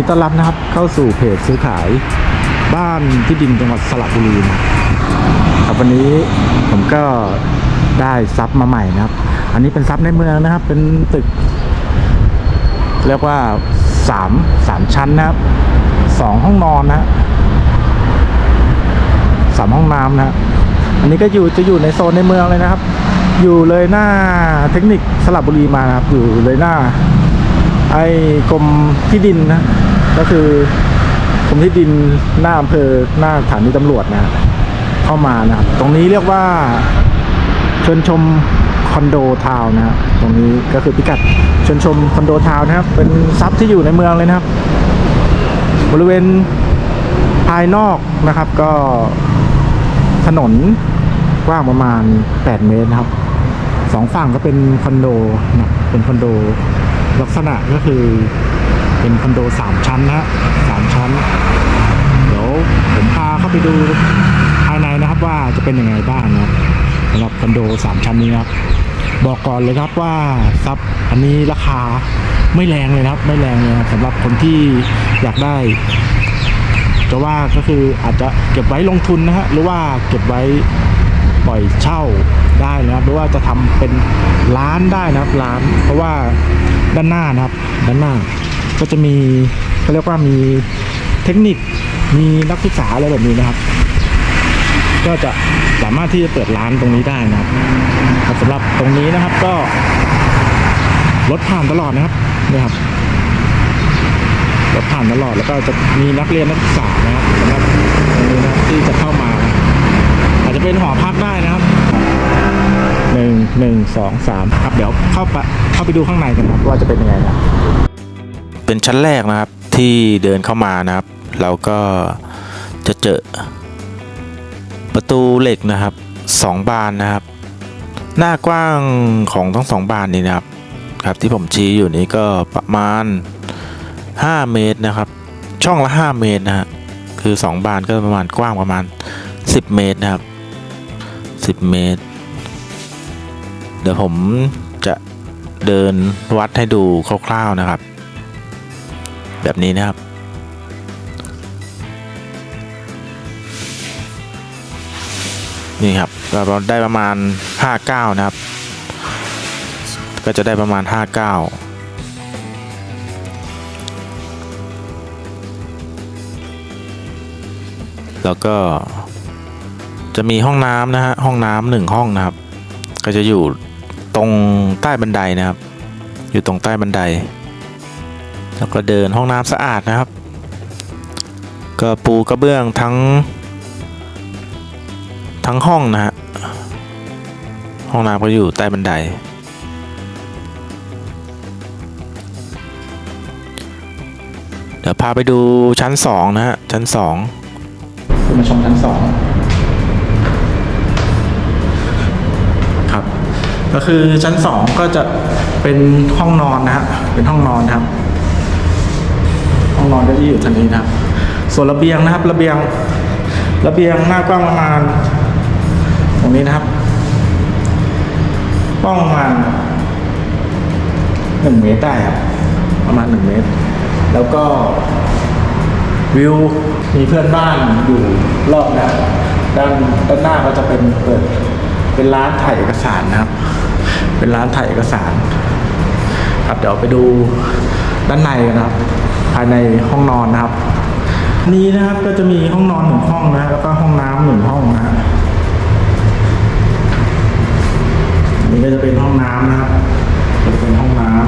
นดีต้อนรับนะครับเข้าสู่เพจซื้อขายบ้านที่ดินจังหวัดสระบุรีนะครับวันนี้ผมก็ได้ซับมาใหม่นะครับ อันนี้เป็นซับในเมืองนะครับ เป็นตึก เรียกว่าสามสามชั้นนะครับสองห้องนอนนะสามห้องน้ำนะอันนี้ก็อยู่จะอยู่ในโซนในเมืองเลยนะครับ อยู่เลยหน้าเทคนิคสระบุรีมานะครับ อยู่เลยหน้าไอ้กรมที่ดินนะ ก็คือกรมที่ดินหน้าอำเภอหน้าสถานีตำรวจนะเข้ามานะครับตรงนี้เรียกว่าชนชมคอนโดทาวน์นะฮะตรงนี้ก็คือพิกัดชนชมคอนโดทาวน์นะครับ เป็นทรัพย์ที่อยู่ในเมืองเลยนะครับ บริเวณภายนอกนะครับ ก็ถนนกว้างประมาณ 8 เมตรนะครับสองฝั่งก็เป็นคอนโดนะเป็นคอนโดลักษณะก็คือ เป็นคอนโดสามชั้นนะฮะสามชั้น เดี๋ยวผมพาเข้าไปดูภายในนะครับว่าจะเป็นยังไงบ้างนะครับสำหรับคอนโดสามชั้นนี้นะครับบอกก่อนเลยครับว่าทรัพย์อันนี้ราคาไม่แรงเลยนะครับ ไม่แรงเลยสำหรับคนที่อยากได้จะว่าก็คืออาจจะเก็บไว้ลงทุนนะฮะหรือว่าเก็บไว้ปล่อยเช่าได้นะครับ หรือว่าจะทำเป็นร้านได้นะครับร้าน เพราะว่าด้านหน้านะครับ ด้านหน้า ก็จะมีเขาเรียกว่ามีเทคนิคมีนักศึกษาอะไรแบบนี้นะครับ ก็จะสามารถที่จะเปิดร้านตรงนี้ได้นะครับสำหรับตรงนี้นะครับก็รถผ่านตลอดนะครับนี่ครับรถผ่านตลอดแล้วก็จะมีนักเรียนนักศึกษานะครับสำหรับตรงนี้นะที่จะเข้ามา อาจจะเป็นหอพักได้นะครับหนึ่งหนึ่งสองสามครับเดี๋ยวเข้าไปเข้าไปดูข้างในกันครับว่าจะเป็นยังไงนะครับ เป็นชั้นแรกนะครับที่เดินเข้ามานะครับ เราก็จะเจอประตูเหล็กนะครับสองบานนะครับ หน้ากว้างของทั้งสองบานนี้นะครับครับที่ผมชี้อยู่นี้ก็ประมาณ 5 เมตรนะครับ ช่องละ 5 เมตรนะฮะคือ 2 บานก็ประมาณกว้างประมาณ 10 เมตรนะครับ 10 เมตร เดี๋ยวผมจะเดินวัดให้ดูคร่าวๆนะครับ แบบนี้นะครับ นี่ครับเราได้ประมาณ 59 นะครับ ก็จะได้ประมาณ 59แล้วก็จะมีห้องน้ำนะฮะห้องน้ำหนึ่งห้องนะครับ ก็จะอยู่ตรงใต้บันไดนะครับ อยู่ตรงใต้บันได แล้วก็เดินห้องน้ำสะอาดนะครับ ก็ปูกระเบื้องทั้ง ทั้งห้องนะฮะห้องน้ำก็อยู่ใต้บันได เดี๋ยวพาไปดูชั้นสองนะฮะ ชั้นสองมาชมชั้นสองครับ ก็คือชั้นสองก็จะเป็นห้องนอนนะฮะ เป็นห้องนอนครับ ห้องนอนก็จะอยู่ทางนี้นะครับ ส่วนระเบียงนะครับ ระเบียง ระเบียงหน้ากว้างประมาณ ตรงนี้นะครับกว้างประมาณหนึ่งเมตรได้ครับ ประมาณหนึ่งเมตร แล้วก็วิวมีเพื่อนบ้านอยู่รอบนะด้านด้านหน้าก็จะเป็นเปิดเป็นร้านถ่ายเอกสารนะครับ เป็นร้านถ่ายเอกสาร ครับเดี๋ยวไปดูด้านในกันนะครับ ภายในห้องนอนนะครับ นี้นะครับก็จะมีห้องนอนหนึ่งห้องนะแล้วก็ห้องน้ำหนึ่งห้องนะฮะอันนี่ก็จะเป็นห้องน้ำนะครับจะเป็นห้องน้ำ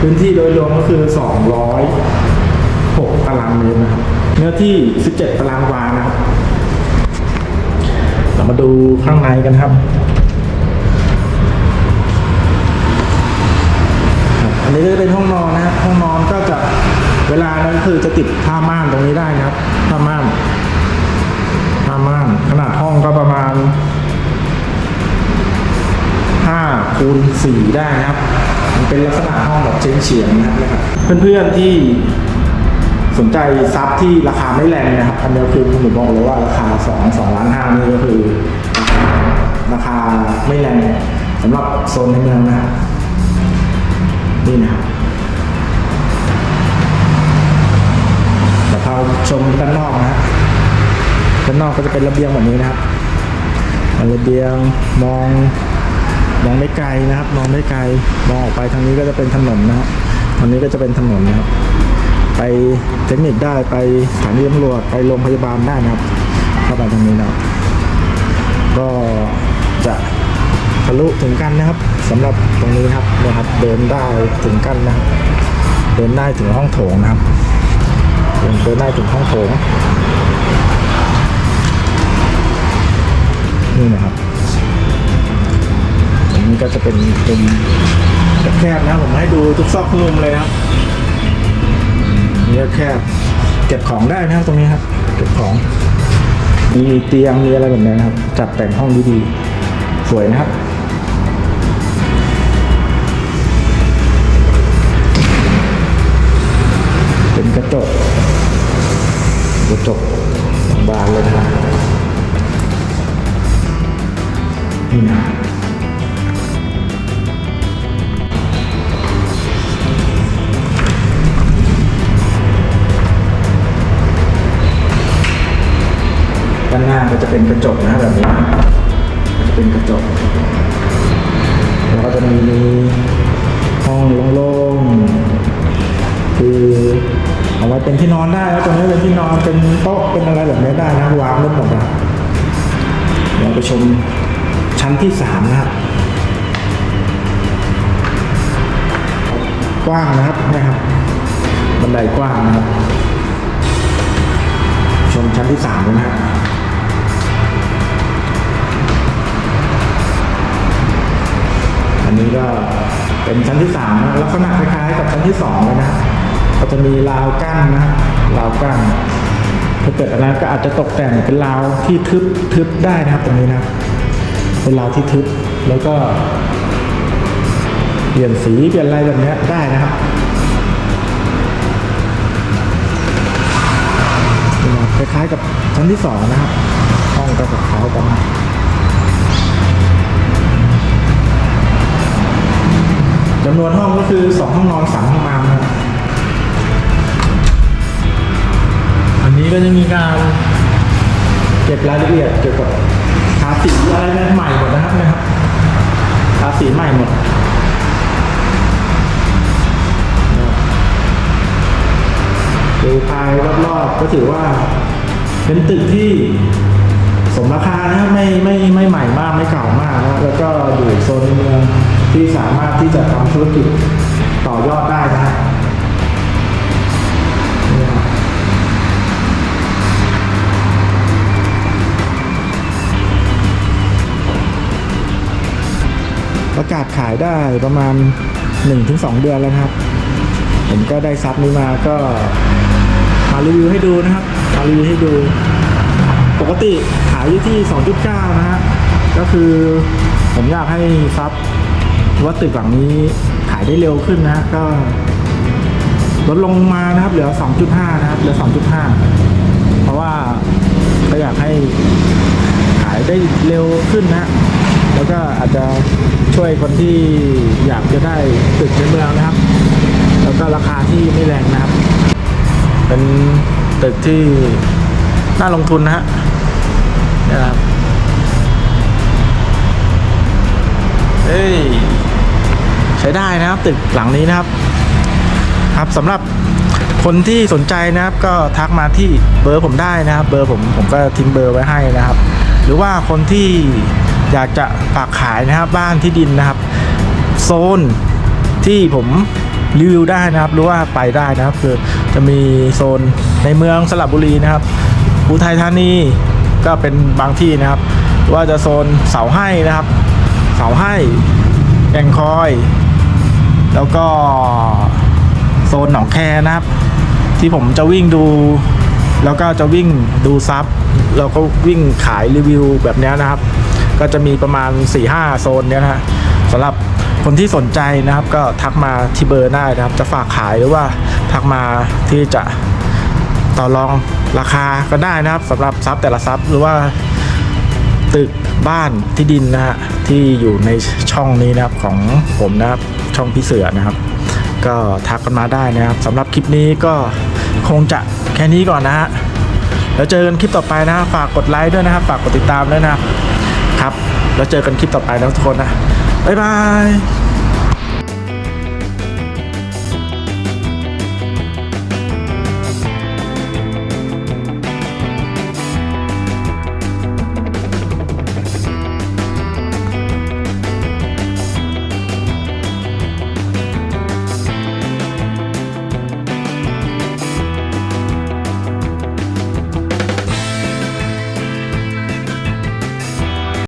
พื้นที่โดยรวมก็คือ 206 ตารางเมตรนะครับเนื้อที่ 17 ตารางวานะครับ เรามาดูข้างในกันครับ ครับ มันเป็นลักษณะห้องแบบเฉียงเฉียงนะครับ เพื่อนๆที่สนใจซับที่ราคาไม่แรงนะครับอันนี้คือผมบอกเลยว่าราคา2 2ล้าน5นี่ก็คือ ราคาไม่แรงสำหรับโซนในเมืองนะครับนี่นะครับเเราชมด้านนอกนะด้านนอกก็จะเป็นระเบียงแบบนี้นะครับระเบียงมอง มองได้ไกลนะครับ มองได้ไกลมองออกไปทางนี้ก็จะเป็นถนนนะครับทางนี้ก็จะเป็นถนนนะครับ ไปเทคนิคได้ไปสถานีตำรวจไปโรงพยาบาลได้นะครับเข้าไปทางนี้นะครับ ก็จะทะลุถึงกันนะครับสำหรับตรงนี้นะครับนะครับ เดินได้ถึงกันนะครับเดินได้ถึงห้องโถงนะครับเดินได้ถึงห้องโถงนี่นะครับ นี้ก็จะเป็นเป็นแคบนะผมให้ดูทุกซอกทุกมุมเลยนะครับนี่ก็แคบเก็บของได้นะครับตรงนี้ครับ เก็บของ มีเตียงมีอะไรแบบนี้นะครับ จัดแต่งห้องดีๆสวยนะครับเป็นกระจกกระจกบานเลยนะครับนี่นะ จะเป็นกระจกนะแบบนี้ก็จะเป็นกระจก แล้วก็จะมีห้องโล่งๆคือเอาไว้เป็นที่นอนได้แล้วตรงนี้เป็นที่นอนเป็นโต๊ะเป็นอะไรแบบนี้ได้นะวางได้หมดนะเราไปชมชั้นที่สามนะครับกว้างนะครับนะครับ บันไดกว้างนะครับ ชมชั้นที่สามเลยนะครับ อันนี้ก็เป็นชั้นที่สามนะลักษณะคล้ายๆกับชั้นที่สองเลยนะก็จะมีราวกั้นนะราวกั้นถ้าเกิดอะไรก็อาจจะตกแต่งเป็นราวที่ทึบทึบได้นะครับตรงนี้นะเป็นราวที่ทึบแล้วก็เปลี่ยนสีเปลี่ยนอะไรแบบนี้ได้นะครับคล้ายๆกับชั้นที่สองนะครับห้องก็คล้ายกันำนวนห้องก็คือ2ห้องนอน3ห้องน้ำนะครับอันนี้ก็จะมีการเก็บรายละเอียดเกี่ยวกับทาสีอะไรใหม่หมดนะครับนะครับทาสีใหม่หมดนะครับดูภายรอบๆก็ถือว่า เป็นตึกที่สมราคานะไม่ไม่ไม่ใหม่มากไม่เก่ามากนะแล้วก็อยู่โซนในเมือง ที่สามารถที่จะทำธุรกิจต่อยอดได้นะครับประกาศขายได้ประมาณ 1-2 เดือนแล้วครับ ผมก็ได้ซับนี้มาก็มารีวิวให้ดูนะครับมารีวิวให้ดู ปกติขายอยู่ที่ 2.9 นะฮะก็คือผมอยากให้ซับ ว่าตึกหลังนี้ขายได้เร็วขึ้นนะ ก็ลดลงมานะครับ เหลือ 2.5 นะครับ เหลือ 2.5 เพราะว่าก็อยากให้ขายได้เร็วขึ้นนะ แล้วก็อาจจะช่วยคนที่อยากจะได้ตึกในเมืองนะครับ แล้วก็ราคาที่ไม่แรงนะครับ เป็นตึกที่น่าลงทุนนะฮะนะครับเอ้ย ใช้ได้นะครับตึกหลังนี้นะครับ ครับสำหรับคนที่สนใจนะครับ ก็ทักมาที่เบอร์ผมได้นะครับ เบอร์ผมผมก็ทิ้งเบอร์ไว้ให้นะครับ หรือว่าคนที่อยากจะฝากขายนะครับ บ้านที่ดินนะครับ โซนที่ผมรีวิวได้นะครับหรือว่าไปได้นะครับ คือจะมีโซนในเมืองสระบุรีนะครับอุทัยธานีก็เป็นบางที่นะครับ ว่าจะโซนเสาให้นะครับ เสาให้แก่งคอย แล้วก็โซนหนองแคนะครับ ที่ผมจะวิ่งดู แล้วก็จะวิ่งดูซับแล้วก็วิ่งขายรีวิวแบบนี้นะครับ ก็จะมีประมาณ 4-5 โซนเนี้ยนะฮะสำหรับคนที่สนใจนะครับก็ทักมาที่เบอร์ได้นะครับ จะฝากขายหรือว่าทักมาที่จะต่อรองราคาก็ได้นะครับสำหรับซับแต่ละซับหรือว่าตึกบ้านที่ดินนะฮะที่อยู่ในช่องนี้นะครับของผมนะครับ ช่องพี่เสือนะครับ ก็ทักกันมาได้นะครับสำหรับคลิปนี้ก็คงจะแค่นี้ก่อนนะฮะแล้วเจอกันคลิปต่อไปนะฝากกดไลค์ด้วยนะครับฝากกดติดตามด้วยนะครับครับแล้วเจอกันคลิปต่อไปนะทุกคนนะบ๊ายบาย